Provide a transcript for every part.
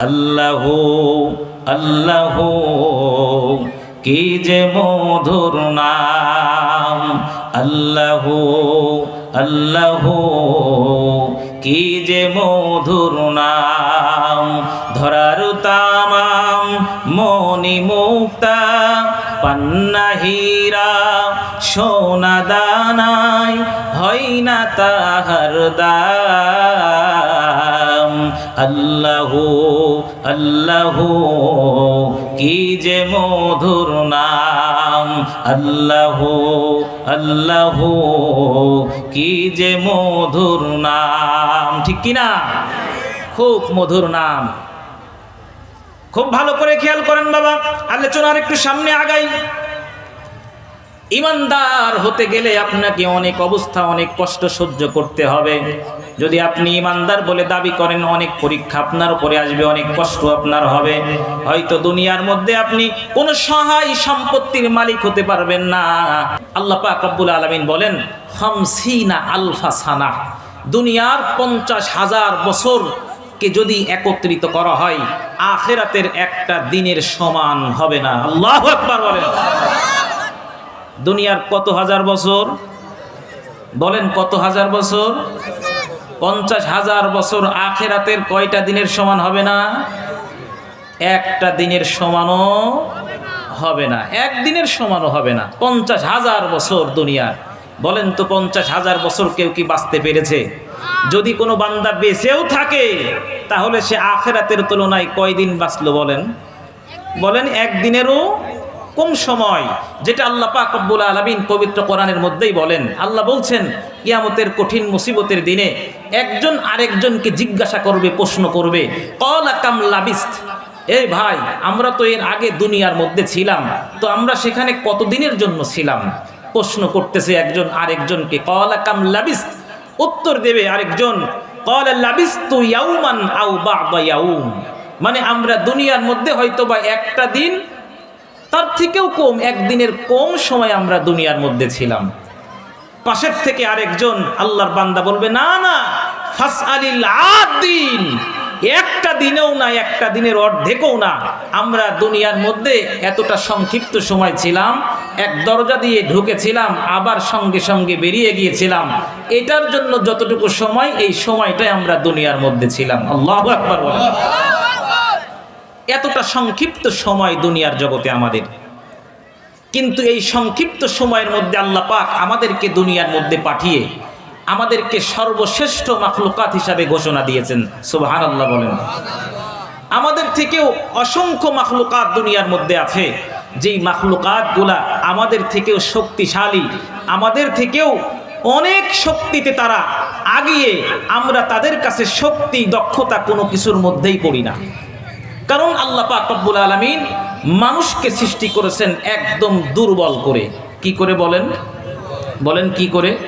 আল্লাহ আল্লাহ, কি যে মধুর নাম। আল্লাহ আল্লাহ, কি যে মধুর নাম। ধরার তামাম মনি মুক্তা, পান্না হীরা, সোনা দানাই, হয় না তাহার দাম। আল্লাহ আল্লাহ, কি যে মধুর নাম। আল্লাহ আল্লাহ, কি যে মধুর নাম। ঠিক কিনা খুব মধুর নাম। খুব ভালো করে খেয়াল করেন বাবা, আলোচনার একটু সামনে আগাই। ইমানদার হতে গেলে আপনাকে অনেক অবস্থা, অনেক কষ্ট সহ্য করতে হবে। যদি আপনি ইমানদার বলে দাবি করেন, অনেক পরীক্ষা আপনার উপরে আসবে, অনেক কষ্ট আপনার হবে। হয়তো দুনিয়ার মধ্যে আপনি কোনো সহায় সম্পত্তির মালিক হতে পারবেন না। আল্লাহ পাক রব্বুল আলামিন বলেন হামসিনা আলফা সানা। দুনিয়ার পঞ্চাশ হাজার বছর কে যদি একত্রিত করা হয়, আখেরাতের একটা দিনের সমান হবে না। আল্লাহ একবার বলেন। দুনিয়ার কত হাজার বছর? বলেন কত হাজার বছর? পঞ্চাশ হাজার বছর আখেরাতের কয়টা দিনের সমান হবে না? একটা দিনের সমানও হবে না। একদিনের সমানও হবে না। পঞ্চাশ হাজার বছর দুনিয়ার। বলেন তো পঞ্চাশ হাজার বছর কেউ কি বাঁচতে পেরেছে? যদি কোনো বান্দা বেঁচেও থাকে, তাহলে সে আখেরাতের তুলনায় কয়দিন বাঁচলো বলেন? বলেন একদিনেরও কম সময় যেটা আল্লাহ পাক রব্বুল আলামিন পবিত্র কোরআনের মধ্যেই বলেন। আল্লাহ বলছেন, কিয়ামতের কঠিন মুসিবতের দিনে একজন আরেকজনকে জিজ্ঞাসা করবে, প্রশ্ন করবে, কল আকাম লাবিস্ত? এই ভাই, আমরা তো এর আগে দুনিয়ার মধ্যে ছিলাম, তো আমরা সেখানে কতদিনের জন্য ছিলাম? প্রশ্ন করতেছে একজন আরেকজনকে, কল আকাম লাবিস্ত? উত্তর দেবে আরেকজন, কল লাবিস্তু ইয়াউমান বা'দা ইয়াউম। মানে আমরা দুনিয়ার মধ্যে হয়তো বা একটা দিন তার থেকেও কম, একদিনের কম সময় আমরা দুনিয়ার মধ্যে ছিলাম। পাশের থেকে আরেকজন আল্লাহর বান্দা বলবে, না না ফাস আলিল দিন একটা দিনেও না, একটা দিনের অর্ধেকও না। আমরা দুনিয়ার মধ্যে এতটা সংক্ষিপ্ত সময় ছিলাম, এক দরজা দিয়ে ঢুকেছিলাম, আবার সঙ্গে সঙ্গে বেরিয়ে গিয়েছিলাম। এটার জন্য যতটুকু সময়, এই সময়টাই আমরা দুনিয়ার মধ্যে ছিলাম। আল্লাহ বলেন। এতটা সংক্ষিপ্ত সময় দুনিয়ার জগতে আমাদের। কিন্তু এই সংক্ষিপ্ত সময়ের মধ্যে আল্লাহ পাক আমাদেরকে দুনিয়ার মধ্যে পাঠিয়ে আমাদেরকে সর্বশ্রেষ্ঠ মাখলুকাত হিসাবে ঘোষণা দিয়েছেন। সুবহান আল্লাহ বলেন। আমাদের থেকেও অসংখ্য মাখলুকাত দুনিয়ার মধ্যে আছে। যেই মাখলুকাতগুলা আমাদের থেকেও শক্তিশালী, আমাদের থেকেও অনেক শক্তিতে তারা আগিয়ে আমরা তাদের কাছে শক্তি, দক্ষতা কোনো কিছুর মধ্যেই করি না। কারণ আল্লাহ পাক রব্বুল আলামিন মানুষকে সৃষ্টি করেছেন একদম দুর্বল করে। কি করে বলেন? বলেন কি করে?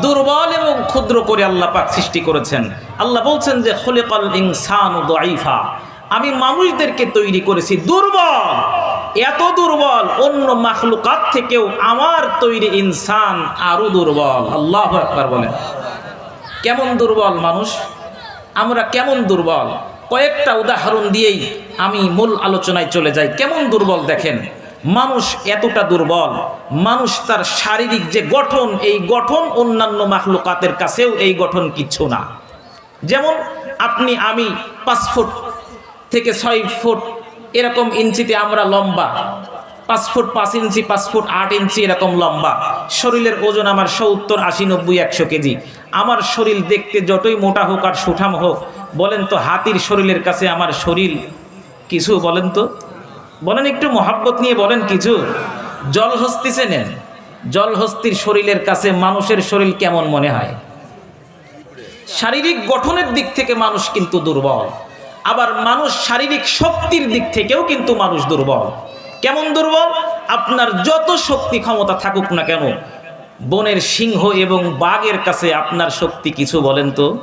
দুর্বল এবং ক্ষুদ্র করে আল্লাহ পাক সৃষ্টি করেছেন। আল্লাহ বলছেন যে, খলিকাল ইনসানু দাইফা আমি মানুষদেরকে তৈরি করেছি দুর্বল। এত দুর্বল, অন্য মাখলুকাত থেকেও আমার তৈরি ইনসান আরও দুর্বল। আল্লাহ একবার বলেন। কেমন দুর্বল মানুষ? আমরা কেমন দুর্বল? কয়েকটা উদাহরণ দিয়েই আমি মূল আলোচনায় চলে যাই। কেমন দুর্বল দেখেন? মানুষ এতটা দুর্বল। মানুষ তার শারীরিক যে গঠন, এই গঠন অন্যান্য মাখলুকাতের কাছেও এই গঠন কিচ্ছু না। যেমন আপনি, আমি পাঁচ ফুট থেকে ছয় ফুট এরকম ইঞ্চিতে আমরা লম্বা। পাঁচ ফুট পাঁচ ইঞ্চি, পাঁচ ফুট আট ইঞ্চি এরকম লম্বা। শরীরের ওজন আমার সত্তর, আশি, নব্বই, একশো কেজি। আমার শরীর দেখতে যতই মোটা হোক আর সুঠাম হোক বলেন তো, হাতির শরীরের কাছে আমার শরীর কিছু বলেন তো? বলেন একটু মহাব্বত নিয়ে বলেন কিছু। জলহস্তি চেনেন? জলহস্তির শরীরের কাছে মানুষের শরীর কেমন মনে হয়? শারীরিক গঠনের দিক থেকে মানুষ কিন্তু দুর্বল। আবার মানুষ শারীরিক শক্তির দিক থেকেও কিন্তু মানুষ দুর্বল। কেমন দুর্বল? আপনার যত শক্তি ক্ষমতা থাকুক না কেন, বনের সিংহ এবং বাঘের কাছে আপনার শক্তি কিছু বলেন তো?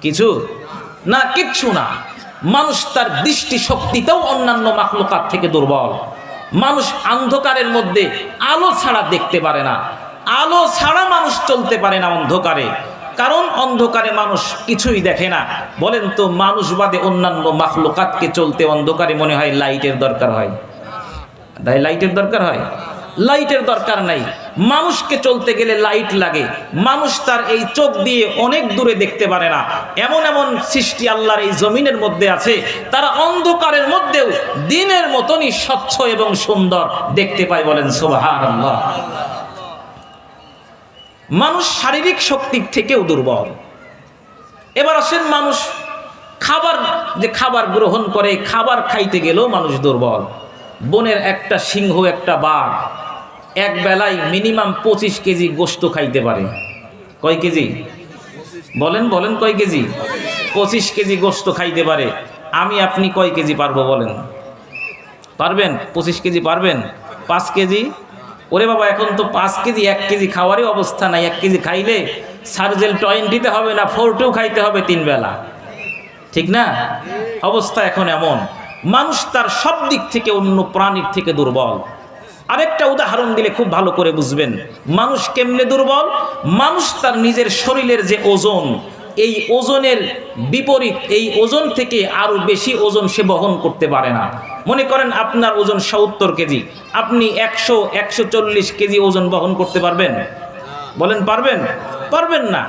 কিছু? না, কিচ্ছু না। মানুষ তার দৃষ্টি শক্তিতেও অন্যান্য মাখলুকাত থেকে দুর্বল। মানুষ অন্ধকারের মধ্যে আলো ছাড়া দেখতে পারে না। আলো ছাড়া মানুষ চলতে পারে না অন্ধকারে। কারণ অন্ধকারে মানুষ কিছুই দেখে না। বলেন তো, মানুষ বাদে অন্যান্য মাখলুকাতকে চলতে অন্ধকারে মনে হয় লাইটের দরকার হয়। তাই লাইটের দরকার হয়? লাইটের দরকার নাই। মানুষকে চলতে গেলে লাইট লাগে। মানুষ তার এই চোখ দিয়ে অনেক দূরে দেখতে পারে না। এমন এমন সৃষ্টি আল্লাহর এই জমিনের মধ্যে আছে। তারা অন্ধকারের মধ্যেও দিনের মতনই স্বচ্ছ এবং সুন্দর দেখতে পায় বলেন সোহান আল্লাহ মানুষ শারীরিক শক্তির থেকেও দুর্বল। এবার আসেন মানুষ খাবার, যে খাবার গ্রহণ করে, খাবার খাইতে গেলেও মানুষ দুর্বল। বনের একটা সিংহ, একটা বাঘ। এক বেলায় মিনিমাম পঁচিশ কেজি গোস্ত খাইতে পারে। কয় কেজি? বলেন বলেন কয় কেজি? পঁচিশ কেজি গোস্ত খাইতে পারে। আমি, আপনি কয় কেজি পারব বলেন? পারবেন? পঁচিশ কেজি পারবেন? পাঁচ কেজি? ওরে বাবা, এখন তো পাঁচ কেজি, এক কেজি খাওয়ারই অবস্থা নাই। এক কেজি খাইলে সার্জেল টোয়েন্টিতে হবে না ফোর টু খাইতে হবে তিন বেলা। ঠিক না? অবস্থা এখন এমন। মানুষ তার সব দিক থেকে অন্য প্রাণীর থেকে দুর্বল। আরেকটা উদাহরণ দিলে খুব ভালো করে বুঝবেন। মানুষ কেমনে দুর্বল? মানুষ তার নিজের শরীরের যে ওজন, এই ওজনের বিপরীত, এই ওজন থেকে আরও বেশি ওজন সে বহন করতে পারে না। মনে করেন আপনার ওজন সত্তর কেজি, আপনি একশো একশো কেজি ওজন বহন করতে পারবেন? বলেন, পারবেন? পারবেন না।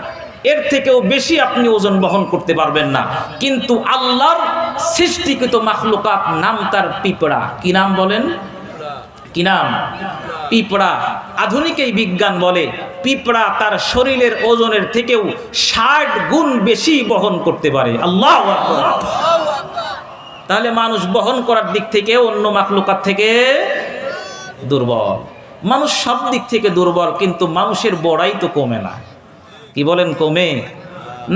এর থেকেও বেশি আপনি ওজন বহন করতে পারবেন না। কিন্তু আল্লাহর সৃষ্টিকৃত মাখলুকাত নাম তার পিঁপড়া। কি নাম বলেন? কি নাম? পিঁপড়া। আধুনিক এই বিজ্ঞান বলে, পিঁপড়া তার শরীরের ওজনের থেকেও ষাট গুণ বেশি বহন করতে পারে। আল্লাহ তাহলে মানুষ বহন করার দিক থেকে অন্য মাখলুকাত থেকে দুর্বল। মানুষ সব দিক থেকে দুর্বল, কিন্তু মানুষের বড়াই তো কমে না। কি বলেন, কমে?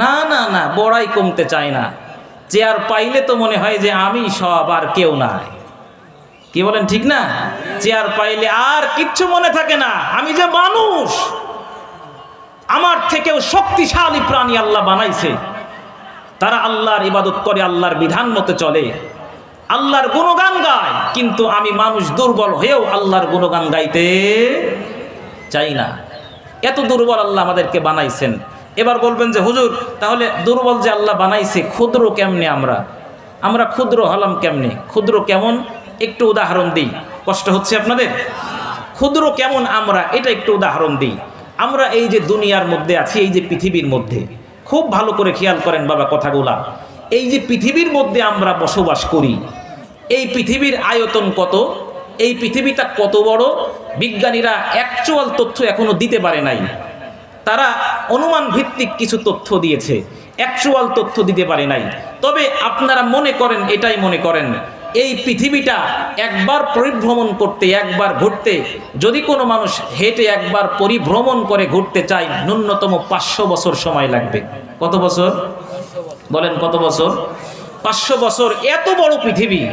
না না না, বড়াই কমতে চায় না। চেয়ার পাইলে তো মনে হয় যে আমি সব আর কেউ নাই। কি বলেন, ঠিক না? চেয়ার পাইলে আর কিচ্ছু মনে থাকে না। আমি যে মানুষ, আমার থেকেও শক্তিশালী প্রাণী আল্লাহ বানাইছে। তারা আল্লাহর ইবাদত করে, আল্লাহর বিধান মতো চলে। আল্লাহর গুণগান গায়, কিন্তু আমি মানুষ দুর্বল হয়েও আল্লাহর গুণগান গাইতে চাই না। এত দুর্বল আল্লাহ আমাদেরকে বানাইছেন। এবার বলবেন যে, হুজুর, তাহলে দুর্বল যে আল্লাহ বানাইছে, ক্ষুদ্র কেমনে আমরা? আমরা ক্ষুদ্র হলাম কেমনে? ক্ষুদ্র কেমন? একটু উদাহরণ দিই। কষ্ট হচ্ছে আপনাদের? ক্ষুদ্র কেমন আমরা, এটা একটু উদাহরণ দিই। আমরা এই যে দুনিয়ার মধ্যে আছি, এই যে পৃথিবীর মধ্যে, খুব ভালো করে খেয়াল করেন বাবা কথাগুলা। এই যে পৃথিবীর মধ্যে আমরা বসবাস করি, এই পৃথিবীর আয়তন কত? এই পৃথিবীটা কত বড়? বিজ্ঞানীরা অ্যাকচুয়াল তথ্য এখনও দিতে পারে নাই। তারা অনুমান ভিত্তিক কিছু তথ্য দিয়েছে অ্যাকচুয়াল তথ্য দিতে পারে নাই। তবে আপনারা মনে করেন, এটাই মনে করেন এই পৃথিবীটা একবার পরিভ্রমণ করতে, একবার ঘুরতে, যদি কোনো মানুষ হেঁটে একবার পরিভ্রমণ করে ঘুরতে চায়, ন্যূনতম পাঁচশো বছর সময় লাগবে। কত বছর? বলেন কত বছর? পাঁচশো বছর এত বড় পৃথিবী।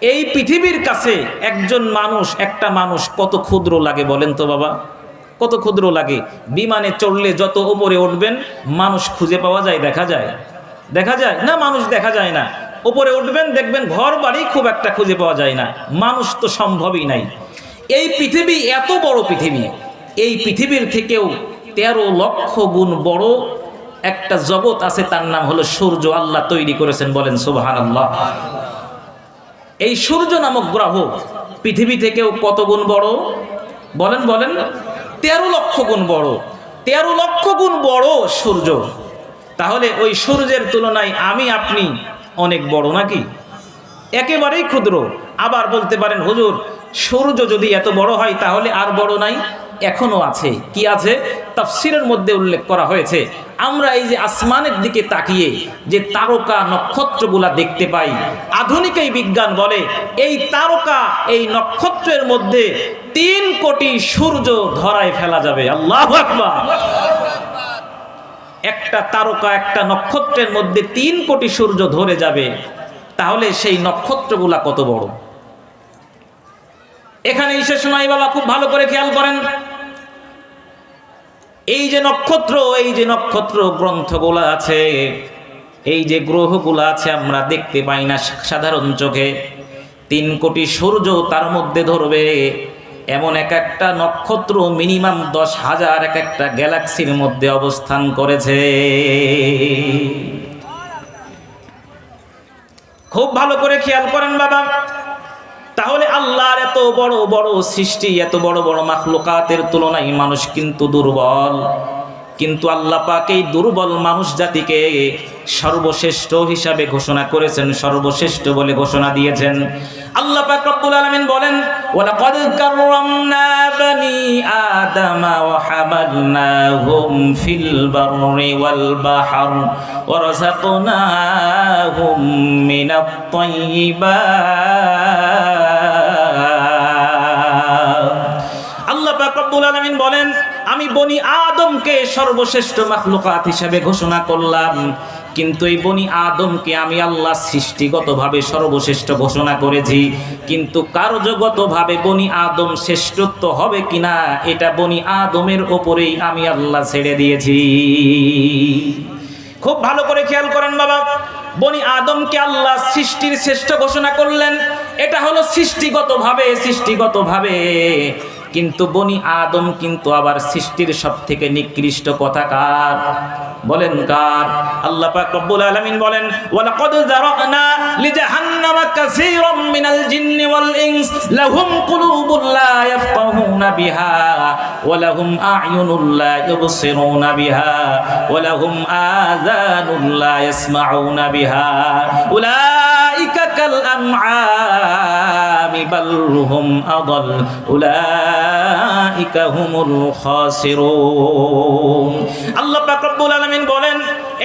এই পৃথিবীর কাছে একজন মানুষ, একটা মানুষ কত ক্ষুদ্র লাগে বলেন তো বাবা। কত ক্ষুদ্র লাগে। বিমানে চড়লে যত উপরে উঠবেন, মানুষ খুঁজে পাওয়া যায়, দেখা যায়। দেখা যায়? না, মানুষ দেখা যায় না। উপরে উঠবেন, দেখবেন ঘর বাড়ি খুব একটা খুঁজে পাওয়া যায় না। মানুষ তো সম্ভবই নাই। এই পৃথিবী এত বড় পৃথিবী, এই পৃথিবীর থেকেও তেরো লক্ষ গুণ বড় একটা জগৎ আছে, তার নাম হলো সূর্য। আল্লাহ তৈরি করেছেন, বলেন সুবাহান আল্লাহ এই সূর্য নামক গ্রহ পৃথিবী থেকেও কত গুণ বড়? বলেন বলেন। তেরো লক্ষ গুণ বড়। তেরো লক্ষ গুণ বড় সূর্য। তাহলে ওই সূর্যের তুলনায় আমি, আপনি অনেক বড় নাকি? একেবারেই ক্ষুদ্র। আবার বলতে পারেন, হুজুর, সূর্য যদি এত বড় হয় তাহলে আর বড় নাই? এখনও আছে। কি আছে? তাফসিরের মধ্যে উল্লেখ করা হয়েছে, আমরা এই যে আসমানের দিকে তাকিয়ে যে তারকা নক্ষত্রগুলা দেখতে পাই, আধুনিক এই বিজ্ঞান বলে, এই তারকা এই নক্ষত্রের মধ্যে তিন কোটি সূর্য ধরায় ফেলা যাবে। আল্লাহ আকবার! একটা তারকা, একটা নক্ষত্রের মধ্যে তিন কোটি সূর্য ধরে যাবে, তাহলে সেই নক্ষত্রগুলা কত বড়? এখানে শেষ নয় বাবা, খুব ভালো করে খেয়াল করেন। এই যে নক্ষত্র, এই যে নক্ষত্র গ্রন্থগুলো আছে, এই যে গ্রহগুলো আছে, আমরা দেখতে পাই না সাধারণ চোখে। তিন কোটি সূর্য তার মধ্যে ধরবে। এমন এক একটা নক্ষত্র মিনিমাম দশ হাজার এক একটা গ্যালাক্সির মধ্যে অবস্থান করেছে। খুব ভালো করে খেয়াল করেন বাবা। তাহলে আল্লাহর এত বড় বড় সৃষ্টি, এত বড় বড় মাখলুকাতের তুলনায় মানুষ কিন্তু দুর্বল। কিন্তু আল্লাহ পাক এই দুর্বল মানুষ জাতিকে সর্বশ্রেষ্ঠ হিসাবে ঘোষণা করেছেন, সর্বশ্রেষ্ঠ বলে ঘোষণা দিয়েছেন। আল্লাহ পাক রব্বুল আলামিন বলেন, ওয়ালাকাদ কাররামনা বানি আদামা ওয়া হামালনাহুম ফিল বাররি ওয়াল বাহর ওয়া রাযাকনাহুম মিনাত তাইয়্যিবাত আল্লাহ পাক রব্বুল আলামিন বলেন আমি বনি আদমকে সর্বশ্রেষ্ঠ মাখলুকাত হিসাবে ঘোষণা করলাম। কিন্তু এই বনি আদমকে আমি আল্লাহ সৃষ্টিগতভাবে সর্বশ্রেষ্ঠ ঘোষণা করেছি। কিন্তু কার্যগতভাবে বনি আদম শ্রেষ্ঠত্ব হবে কিনা, এটা বনি আদমের ওপরেই আমি আল্লাহ ছেড়ে দিয়েছি। খুব ভালো করে খেয়াল করেন বাবা, বনি আদমকে আল্লাহ সৃষ্টির শ্রেষ্ঠ ঘোষণা করলেন। এটা হলো সৃষ্টিগতভাবে সৃষ্টিগতভাবে। কিন্তু বনি আদম কিন্তু আবার সৃষ্টির সব থেকে নিকৃষ্ট কথা কার বলেন কার? আল্লাহ পাক রব্বুল আলামিন বলেন, ওয়ালাকাদ যারানা লিজাহান্নামা কাসীরাম মিনাল জিন্নি ওয়াল ইনস, লাহুম কুলুবুন লা ইয়াফকাহুনা বিহা, ওয়া লাহুম আ'য়ুনুন লা ইউবসিরুনা বিহা, ওয়া লাহুম আযানুন লা ইয়াসমাউনা বিহা। উলাইকা কাল আমআমি বাল হুম আদাল উলাইকা হুমুল খাসিরুন। আল্লাহ পাক রব্বুল আলামিন বলেন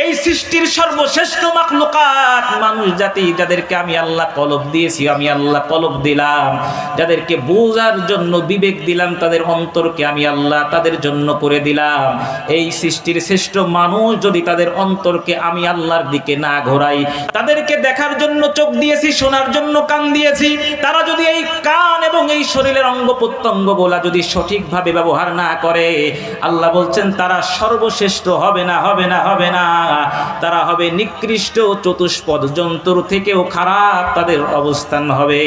এই সৃষ্টির সর্বশ্রেষ্ঠ মাখলুকাত মানুষ জাতি যাদেরকে আমি আল্লাহ কলব দিয়েছি, আমি আল্লাহ কলব দিলাম। যাদেরকে বোঝার জন্য বিবেক দিলাম, তাদের অন্তরকে আমি আল্লাহ তাদের জন্য করে দিলাম। এই সৃষ্টির শ্রেষ্ঠ মানুষ যদি তাদের অন্তরকে আমি আল্লাহর দিকে না ঘোরাই, তাদেরকে দেখার জন্য চোখ দিয়েছি, শোনার জন্য কান দিয়েছি, তারা যদি এই কান এবং এই শরীরের অঙ্গ প্রত্যঙ্গ বলা যদি সঠিকভাবে ব্যবহার না করে, আল্লাহ বলছেন, তারা সর্বশ্রেষ্ঠ হবে না হবে না হবে না। তারা হবে নিকৃষ্ট চতুষ্পদ জন্তুর থেকেও খারাপ তাদের অবস্থান হবে।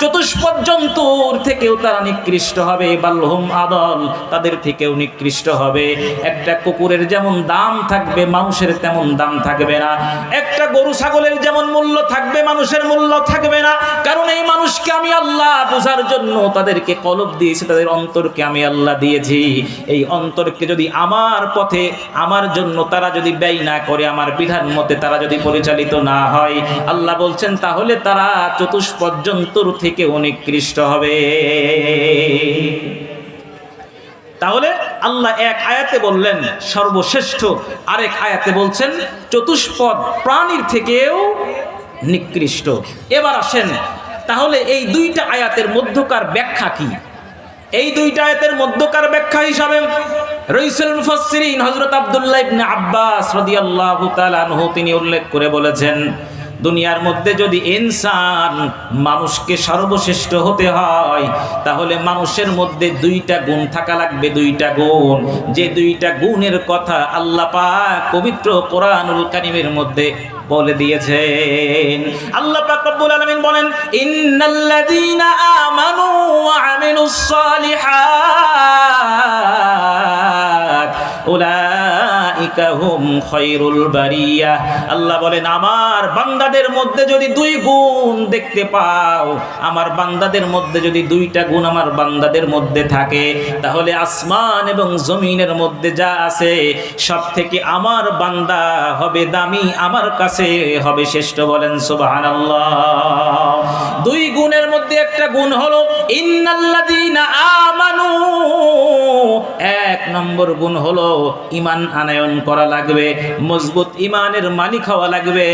চতুষ্পদ জন্তুর থেকেও তারা নিকৃষ্ট হবে। বাল্যহুম আদল, তাদের থেকেও নিকৃষ্ট হবে। একটা কুকুরের যেমন দাম থাকবে মানুষের তেমন দাম থাকবে না। একটা গরু ছাগলের যেমন মূল্য থাকবে, মানুষের মূল্য থাকবে না। কারণ এই মানুষকে আমি আল্লাহ বোঝার জন্য তাদেরকে কলব দিয়েছি, তাদের অন্তরকে আমি আল্লাহ দিয়েছি। এই অন্তরকে যদি আমার পথে, আমার জন্য তারা যদি ব্যয় না করে, আমার বিধান মতে তারা যদি পরিচালিত না হয়, আল্লাহ বলছেন, তাহলে তারা চতুষ্পদ জন্তুর থেকে অনিকৃষ্ট হবে। তাহলে আল্লাহ এক আয়াতে বললেন, সর্বশ্রেষ্ঠ আরেক আয়াতে বলছেন, চতুষ্পদ প্রাণীর থেকেও নিকৃষ্ট। এবার আসেন, তাহলে এই দুইটা আয়াতের মধ্যকার ব্যাখ্যা কি? এই দুইটা আয়াতের মধ্যকার ব্যাখ্যা হিসাবে রইসুল মুফাসসিরিন হযরত আব্দুল্লাহ ইবনে আব্বাস রাদিয়াল্লাহু তাআলা আনহু, তিনি উল্লেখ করে বলেছেন, দুনিয়ার মধ্যে যদি ইনসান মানুষকে সর্বশ্রেষ্ঠ হতে হয়, তাহলে মানুষের মধ্যে দুইটা গুণ থাকা লাগবে, দুইটা গুণ। যে দুইটা গুণের কথা আল্লাহ পাক পবিত্র কোরআনুল কারিমের মধ্যে বলে দিয়েছেন। আল্লাহ পাক রব্বুল আলামিন বলেন, ইন্নাল্লাযীনা আমানু ওয়া আমিলুস সালিহাত। আল্লাহ বলেন, আমার বান্দাদের মধ্যে যদি দুই গুণ দেখতে পাও, আমার বান্দাদের মধ্যে যদি দুইটা গুণ আমার বান্দাদের মধ্যে থাকে, তাহলে আসমান এবং জমিনের মধ্যে যা আছে সব থেকে আমার বান্দা হবে দামি, আমার কাছে হবে শ্রেষ্ঠ। বলেন, সুবহানাল্লাহ। দুই গুণের মধ্যে একটা গুণ হলো, ইন্নাল্লাযীনা আমানু নম্বর গুণ হলো ইমান আনায়ন করা লাগবে, মজবুত ইমানের মালিক হওয়া লাগবে,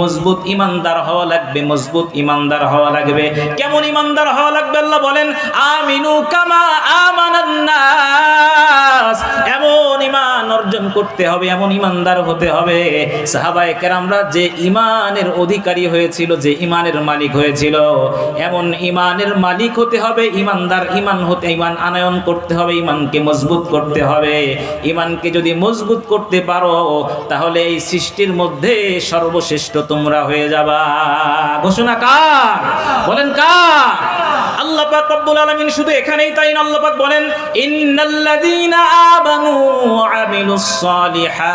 মজবুত ইমানদার হওয়া লাগবে, মজবুত ইমানদার হওয়া লাগবে। কেমন ইমানদার হওয়া লাগবে আল্লাহ বলেন, আমিনু কামা আমানান নাস। এমন ইমান অর্জন করতে হবে, এমন ইমানদার হতে হবে। সাহাবায়ে কেরামরা যে ইমানের অধিকারী হয়েছিল, যে ইমানের মালিক হয়েছিল, এমন ইমানের মালিক হতে হবে, ইমানদার ইমান হতে, ইমান আনয়ন করতে হবে, ইমানকে মজবুত করতে হবে। ইমানকে যদি মজবুত করতে পারো, তাহলে এই সৃষ্টির মধ্যে সর্বশ্রেষ্ঠ তোমরা হয়ে যাবা। ঘোষণা কার? বলেন কার? আল্লাহ পাক রব্বুল আলামিন শুধু এখানেই তাই না? আল্লাহ পাক বলেন, ইন্নাল্লাযীনা আমানু ওয়া আমিলুস সালিহাতি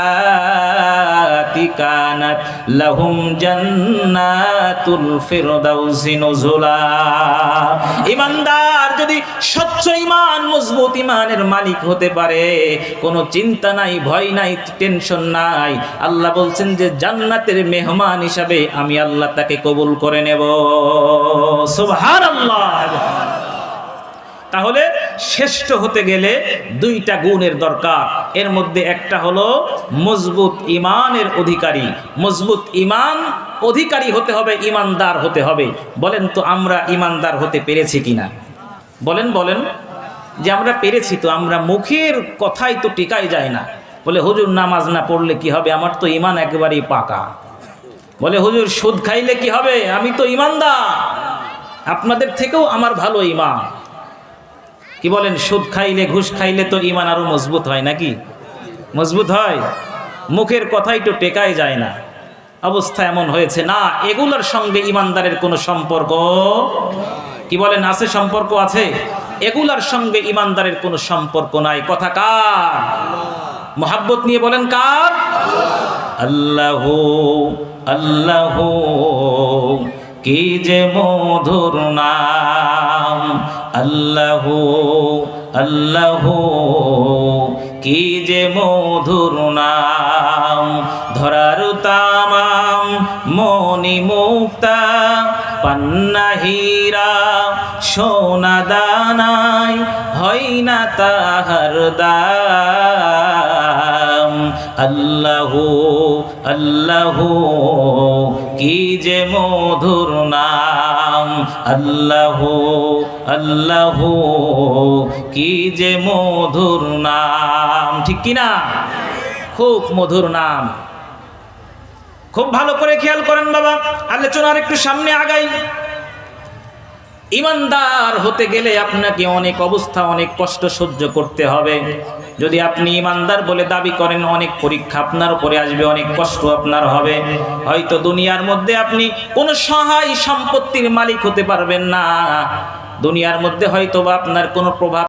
কানাত লাহুম জান্নাতুল ফিরদাউসি নুজুলা। ইমানদার যদি স্বচ্ছ ইমান, মজবুত ঈমানের মালিক হতে পারে কোনো চিন্তা নাই, ভয় নাই, টেনশন নাই। আল্লাহ বলছেন যে জান্নাতের মেহমান হিসাবে আমি আল্লাহ তাকে কবুল করে নেব। সুবহানাল্লাহ। তাহলে শ্রেষ্ঠ হতে গেলে দুইটা গুণের দরকার। এর মধ্যে একটা হলো মজবুত ইমানের অধিকারী। মজবুত ইমান অধিকারী হতে হবে, ইমানদার হতে হবে। বলেন তো আমরা ইমানদার হতে পেরেছি কিনা? বলেন বলেন। যে আমরা পেরেছি তো আমরা মুখের কথাই তো টিকাই যায় না। বলে, হুজুর, নামাজ না পড়লে কি হবে? আমার তো ইমান একেবারেই পাকা। বলে, হুজুর, সুদ খাইলে কি হবে? আমি তো ইমানদার আপনাদের থেকেও আমার ভালো ইমান কি বলেন, সুদ খাইলে, ঘুষ খাইলে তো ইমান আরও মজবুত হয় নাকি? মজবুত হয়। মুখের কথাই তো টেকাই যায় না। অবস্থা এমন হয়েছে, না, এগুলোর সঙ্গে ইমানদারের কোনো সম্পর্ক কি বলেন, আছে সম্পর্ক আছে? এগুলার সঙ্গে ইমানদারের কোনো সম্পর্ক নাই। কথা কার? মোহাব্বত নিয়ে বলেন কার? আল্লাহ আল্লাহ, কি যে মধুর নাম। আল্লাহ আল্লাহ, কি যে মধুর নাম। ধরার তামাম মনি মুক্তা পান্না হীরা সোনা দানাই হয় না তাহার দাম। আল্লাহ আল্লাহ, কি যে মধুর নাম। আল্লাহ আল্লাহ, কি যে মধুর নাম। ঠিক কিনা? খুব মধুর নাম। খুব ভালো করে খেয়াল করেন বাবা, আলোচনার একটু সামনে আগাই। ইমানদার হতে গেলে আপনাকে অনেক অবস্থা, অনেক কষ্ট সহ্য করতে হবে। যদি আপনি ইমানদার বলে দাবি করেন, অনেক পরীক্ষা আপনার উপরে আসবে, অনেক কষ্ট আপনার হবে। হয়তো দুনিয়ার মধ্যে আপনি কোনো সহায় সম্পত্তির মালিক হতে পারবেন না। দুনিয়ার মধ্যে হয়তো বা আপনার কোনো প্রভাব